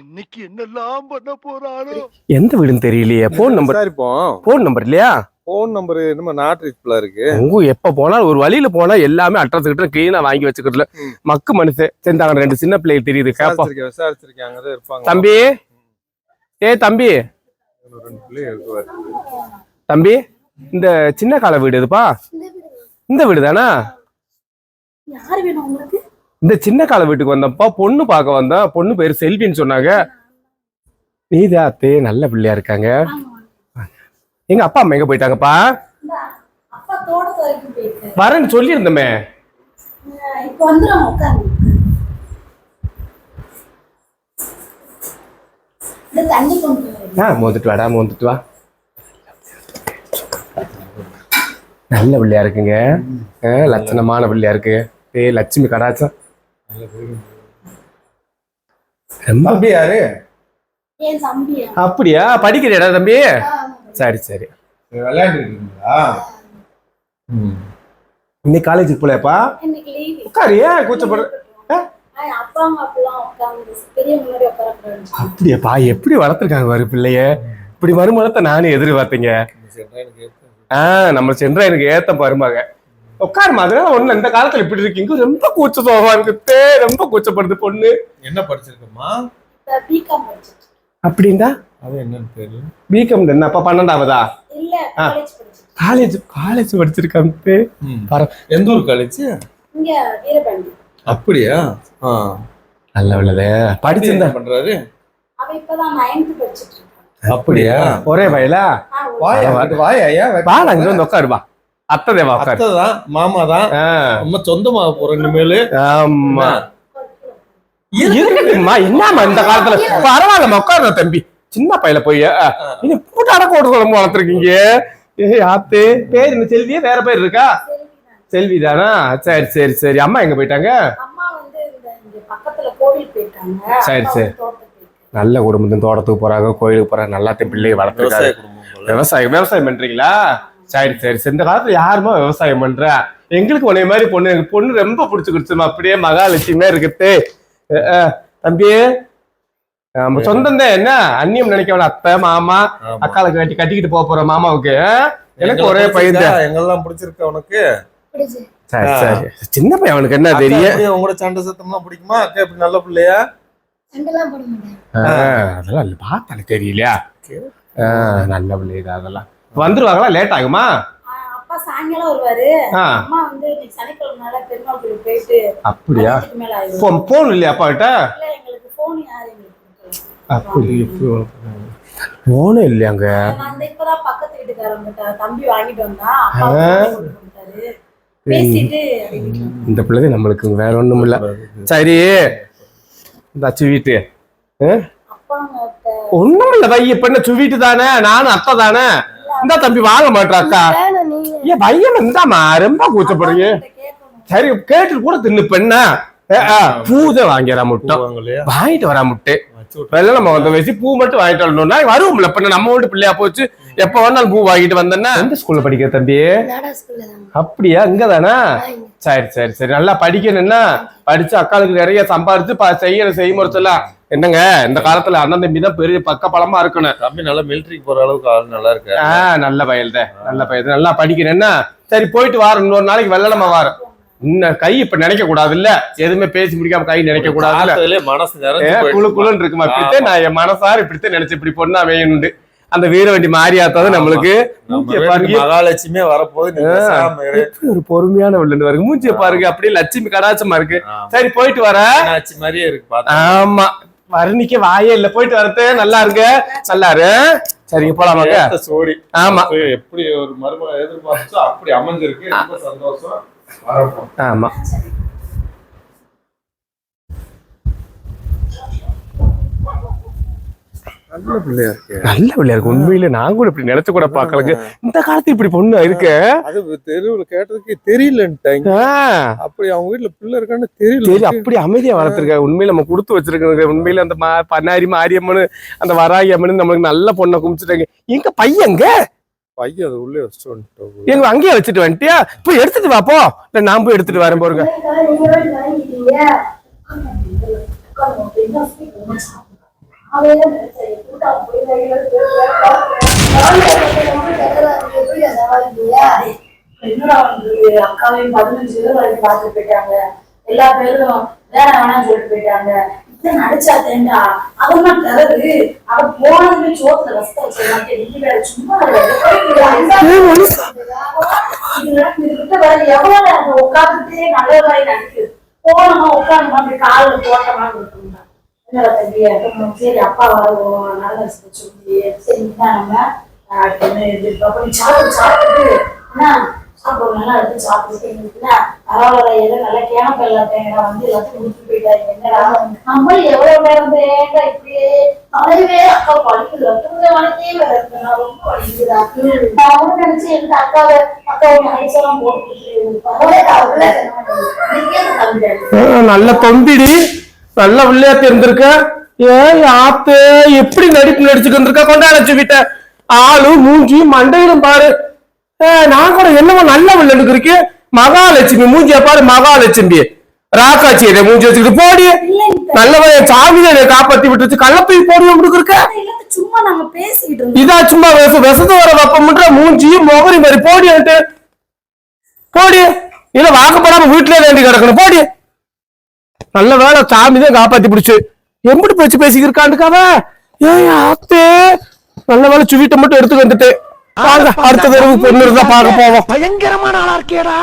இன்னைக்கு என்னெல்லாம் பண்ண போறானோ? எந்த வீடுன்னு தெரியலையே. போன் நம்பர் விசாரிப்போம். போன் நம்பர் இல்லையா? போன் நம்பர் நம்ம நாட் இருக்கு. உங்க எப்ப போனாலும் ஒரு வழியில போனா எல்லாமே அட்ரஸ் கிட்ட கிளீனா வாங்கி வச்சுக்கிறதுல. மக்கு மனுஷன் செந்தாங்க ரெண்டு சின்ன பிள்ளைகள் தெரியுது அங்கதான் இருப்பாங்க. தம்பி? ஏ தம்பி? தம்பி இந்த சின்ன கால வீடு எதுப்பா? இந்த வீடு தானா? யார் வேணும் உங்களுக்கு? இந்த சின்ன கால வீட்டுக்கு வந்தப்பா பொண்ணு பார்க்க வந்தா பொண்ணு பேரு செல்வின்னு சொன்னாங்க. நீதா அத்தே நல்ல பிள்ளையா இருக்காங்க. எங்க அப்பா அம்மா எங்க போயிட்டாங்கப்பா? வரேன்னு சொல்லியிருந்தமே. ஆ மோந்துட்டு வாடா மோந்துட்டு வா. நல்ல பிள்ளையா இருக்குங்க. லட்சணமான பிள்ளையா இருக்கு. ஏ லட்சுமி கடாச்சம் தம்பி யாரு? அப்படியா? படிக்கிறியாடா தம்பி? சரி சரி. விளையாண்டு இருக்கீங்களா? இன்னைக்கு காலேஜுக்கு போலையாப்பா? இன்னைக்கு லீவு உட்காரு ஏன் உட்காரக்கூடாது அப்படியாப்பா எப்படி வளர்த்துருக்காங்க வரு பிள்ளைய. இப்படி மருமலத்தை நானும் எதிர்பார்த்தீங்க. ஆ நம்ம சென்ற எனக்கு ஏத்த பருமாங்க உட்காருமா அதெல்லாம் ஒண்ணு இந்த காலத்துல இப்படி இருக்கீங்க. ரொம்ப கூச்ச சோகமா இருக்கு. ரொம்ப கூச்சப்படுது பொண்ணு. என்ன படிச்சிருக்கம்மா? அப்படின்டா அது என்னன்னு தெரியல. பிகாம் என்னப்பா பன்னெண்டாவதா. காலேஜ் காலேஜ் பர- எந்த ஊர் காலேஜ் இங்க வீரபாண்டி. அப்படியா? ஆ. நல்ல உள்ளதே படிச்சிருந்தா பண்றாரு? அவ இப்பதான் நைன்த் படிச்சிட்டு இருக்கான் அப்படியா? ஒரே வயலா? வாயா வாயா ஐயா வா நாங்க வந்து உட்காருவா அத்தை தேவா அத்தை தான் மாமா தான் ஆ, நம்ம சொந்தமாக போறோம் இனிமேலு. ஆமா. இருக்கட்டும்மா என்னம்மா இந்த காலத்துல? பரவாயில்லம்மா உட்காருங்க தம்பி. சின்ன பையல போய் நீ பூட்டு அடக்க ஓட்டு குழம்பு வளர்த்துருக்கீங்க. ஏ ஆத்து. பேர் என்ன? செல்வியே? வேற பேர் இருக்கா? செல்வி தானா சரி சரி சரி. அம்மா எங்க போயிட்டாங்க? அம்மா வந்து இந்த இங்க பக்கத்துல கோவில் போயிருக்காங்க. சரி, சரி. நல்ல குடும்பத்தின் தோட்டத்துக்கு போறாங்க கோயிலுக்கு போறாங்க நல்லா பிள்ளையை வளர்த்துருக்காங்க. விவசாயம் விவசாயம் பண்றீங்களா? சரி சரி. சரி. இந்த காலத்துல யாருமா விவசாயம் பண்றா? எங்களுக்கு உன்னை மாதிரி பொண்ணு எனக்கு பொண்ணு ரொம்ப பிடிச்சு கொடுத்துமா அப்படியே மகாலட்சுமியா இருக்குது அஹ், அஹ், தம்பி நம்ம சொந்தம் தான் என்ன? அந்நியம் நினைக்க வேணாம். அத்தை மாமா. அக்காளுக்கு கட்டி கட்டிக்கிட்டு போக போற மாமாவுக்கு? எனக்கு ஒரே பையன். எங்கெல்லாம் பிடிச்சிருக்கா உனக்கு. சரி. சரி. சின்ன பையன் அவனுக்கு என்ன தெரியும்? உங்களோட சண்டை சத்தம்லாம் பிடிக்குமா? அக்கா எப்படி நல்ல பிள்ளையா? சண்டைலாம் போட மாட்டேன் ஆஹ், அதெல்லாம் இல்ல, பார்த்தாலே தெரியலையா? ஆஹ், நல்ல பிள்ளைதான் அதெல்லாம். வந்துருவாங்களா? லேட் ஆகுமா? அப்பா சாயங்காலம் வருவாரு. அம்மா வந்து இன்னைக்கு பெருமாள் கோயில் போயிட்டு அப்படியா? மதியத்துக்கு மேல ஆயிடும். போ- போன் இல்லையா அப்பா கிட்ட இல்ல எங்களுக்கு போன். அப்படி இல்லையாங்க அந்த இப்பதான் பக்கத்து வீட்டுக்காரங்க தம்பி வாங்கிட்டு வந்தா. பேசிட்டு. இந்த பிள்ளை நம்மளுக்கு வேற ஒண்ணும் இல்ல. சரி இந்த சுவீட்டு அப்பாங்க ஒண்ணும் இல்ல பைய இப்ப என்ன சுவீட்டு தானே? நானும் அத்தை தானே? இந்த தம்பி வாங்க மாட்டா அக்கா. ஏன் பையன் இந்தாமா ரொம்ப கூச்சப்படுறீங்க சரி கேட்டு கூட தின்னு பெண்ணா. பூதை வாங்கிடா முட்டை. வாங்கிட்டு வரா முட்டை. வச்சு. வெள்ள நம்ம வந்த வயசு பூ மட்டும் வாங்கிட்டு வரணும்னா வருவோம்ல இப்ப நம்ம வீட்டு பிள்ளையா போச்சு. எப்ப வேணாலும் பூ வாங்கிட்டு வந்தேன்னா? எந்த ஸ்கூல்ல படிக்கிற தம்பி? நாடா ஸ்கூல்ல தான். அப்படியா? இங்கதானா சரி சரி சரி. நல்லா படிக்கணும்னா படிச்சு அக்காளுக்கு நிறைய சம்பாரிச்சு ப- செய்யற செய்முறை சொல்லலாம் என்னங்க? இந்த காலத்துல அண்ணன் தம்பி தான் பெரிய பக்க பலமா இருக்கணும். தம்பி நல்லா மிலிட்டரிக்கு போற அளவுக்கு ஆள் நல்லா இருக்கு ஆ நல்ல பயல்த. நல்ல பயல் நல்லா படிக்கிறேன்னா சரி போயிட்டு வாரம் இன்னொரு நாளைக்கு வெள்ளமா வாரம் இன்னும் கை இப்ப நினைக்க கூடாது இல்ல எதுவுமே பேசி முடிக்காம கை நினைக்க கூடாது குழு. குழுன்னு இருக்குமா? இப்படித்தான் நான் என் மனசார இப்படித்தான் நினைச்சு இப்படி பொண்ணா வேணுண்டு. அந்த வீரவண்டி மாறியாத்தான் நம்மளுக்கு நம்ம மூஞ்சிய பாருங்க. மகாலட்சுமியே வரப்போகுது ஒரு பொறுமையான உள்ளு பாருங்க. மூஞ்சிய பாருங்க. அப்படியே லட்சுமி கடாச்சமா இருக்கு. சரி போயிட்டு வர. மாதிரியே இருக்கு ஆமா. வர்ணிக்க வாயே இல்ல. போயிட்டு வரது நல்லா இருக்கு நல்லா இரு சரிங்க போலாமாங்க சோடி. ஆமா. எப்படி ஒரு மருமக எதிர்பார்த்தோ அப்படி அமைஞ்சிருக்கு. ரொம்ப சந்தோஷம். ஆமா. நல்ல பிள்ளையா இருக்கு. நல்ல பிள்ளையா இருக்கு. உண்மையில நான் கூட இப்படி நினைச்சு கூட பாக்கலங்க இந்த காலத்து இப்படி பொண்ணு இருக்கு? அது தெருவுல கேட்டதுக்கு தெரியலன்ட்டாங்க. அப்படி அவங்க வீட்டுல பிள்ளை இருக்கான்னு தெரியல. சரி அப்படி அமைதியா வளர்த்துருக்க உண்மையில நம்ம கொடுத்து வச்சிருக்கோங்க உண்மையில அந்த மா- பன்னாரி மாரியம்மனு அந்த வராகி அம்மனு நம்மளுக்கு நல்ல பொண்ணை குமிச்சிட்டாங்க எங்க பையங்க பையன் அது உள்ளே வச்சுட்டு வந்துட்டோம் எங்க அங்கேயே வச்சுட்டு வந்துட்டியா? போய் எடுத்துட்டு வா போ. இல்ல நான் போய் எடுத்துட்டு வரேன் போருங்க. அக்காவையும் பதினஞ்சு பேர் வரைக்கும் பார்த்து போயிட்டாங்க எல்லா பேரும் வேற வேணாம் சொல்லிட்டு போயிட்டாங்க இப்ப நடிச்சா தேண்டா அவங்க கதவு அவ போனதுமே சோத்துல ரசத்தை வச்சிருந்தாங்க மாட்டேன் நீ வேற சும்மா இதுகிட்ட வேற எவ்வளவு நேரம் உட்காந்துட்டே நல்ல மாதிரி நடிக்குது போனோமா உட்காந்து அப்படி காலில் போட்டோமா இருக்கும். என்னடா தம்பி அப்புறம் சரி அப்பா வரும் நல்ல சொல்லி சரி என்ன நம்ம அடுத்து என்ன சாப்பிட்டு சாப்பிட்டு என்ன சாப்பிடு நல்லா எடுத்து சாப்பிட்டு என்ன பரவாயில்ல ஏதோ நல்லா கேனப்ப எல்லாத்தையும் வந்து எல்லாத்தையும் கொடுத்து போயிட்டாங்க என்னடா? நம்ம எவ்வளவு நேரம் தேங்க இப்படியே? அழவே அக்கா படிக்கல தூங்க வளர்த்தே வேற இருக்கு ரொம்ப வலிக்குதா நான் ஒண்ணு நினைச்சு எங்க அக்காவை அக்காவை ஐசெல்லாம் போட்டு பரவாயில்ல அவ்வளவு நல்ல தொம்பிடி நல்ல விளையாட்டு இருந்திருக்க ஏன் ஆத்து எப்படி நடிப்பு நடிச்சுட்டு இருந்திருக்க கொண்டாட வீட்ட ஆளு மூஞ்சி மண்டையிலும் பாரு. ஏ, நான் கூட என்னமோ நல்ல வில்லனுக்கு இருக்கு. மகாலட்சுமி மூஞ்சிய பாரு மகாலட்சுமி. ராக்காச்சி மூஞ்சி வச்சுக்கிட்டு போடி? நல்லவன் சாமி என்னை காப்பாத்தி விட்டுச்சு கள்ளப்பை போடி உங்களுக்கு இருக்க? சும்மா பேசிக்கிட்டு இருந்தோம். இதா சும்மா விச விசத்து வர வெப்பம்ன்ற மூஞ்சி முகரி மாதிரி. போடி போடி. இல்ல வாக்கப்படாம வீட்டுல வேண்டி கிடக்கணும். போடி. நல்ல வேலை சாமி தான் காப்பாத்தி பிடிச்சு. எப்படி பேச்சு பேசிக்கிருக்காண்டுக்காவ ஏன் ஆத்தே. நல்ல வேலை சுவீட்டை மட்டும் எடுத்து வந்துட்டு அடுத்த தடவை பொண்ணு இருந்தா பார்க்க போவோம். பயங்கரமான ஆளா இருக்கேடா.